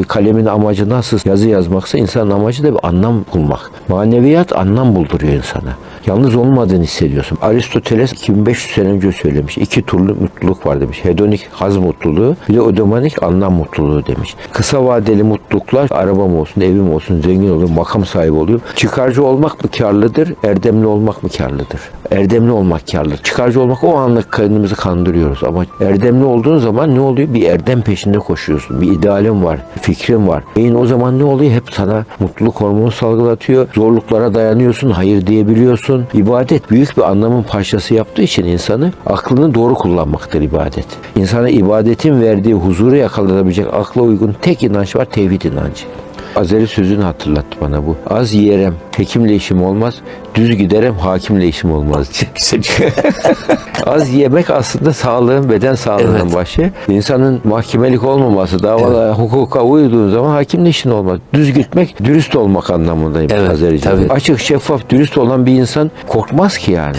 Bir kalemin amacı nasıl yazı yazmaksa insanın amacı da bir anlam bulmak. Maneviyat anlam bulduruyor insana. Yalnız olmadığını hissediyorsun. Aristoteles 2500 sene önce söylemiş. İki türlü mutluluk var demiş. Hedonik haz mutluluğu, bir de ödemonik anlam mutluluğu demiş. Kısa vadeli mutluluklar arabam olsun, evim olsun, zengin olayım, makam sahibi olayım. Çıkarcı olmak mı karlıdır, erdemli olmak mı karlıdır? Erdemli olmak karlı. Çıkarcı olmak o anlık kendimizi kandırıyoruz ama erdemli olduğun zaman ne oluyor? Bir erdem peşinde koşuyorsun. Bir idealin var, fikrin var. Beyin o zaman ne oluyor? Hep sana mutluluk hormonu salgılatıyor. Zorluklara dayanıyorsun, hayır diyebiliyorsun. İbadet büyük bir anlamın parçası yaptığı için insanı aklını doğru kullanmaktır ibadet. İnsana ibadetin verdiği huzuru yakalanabilecek akla uygun tek inanç var tevhid inancı. Azeri sözünü hatırlattı bana bu. Az yiyerem, hekimle işim olmaz. Düz giderem, hakimle işim olmaz. Az yemek aslında sağlığın, beden sağlığının Evet. başı. İnsanın mahkemelik olmaması, davalara, hukuka uyduğun zaman hakimle işin olmaz. Düz gitmek, dürüst olmak anlamındayım Evet, Azerice'de. Açık, şeffaf, dürüst olan bir insan korkmaz ki yani.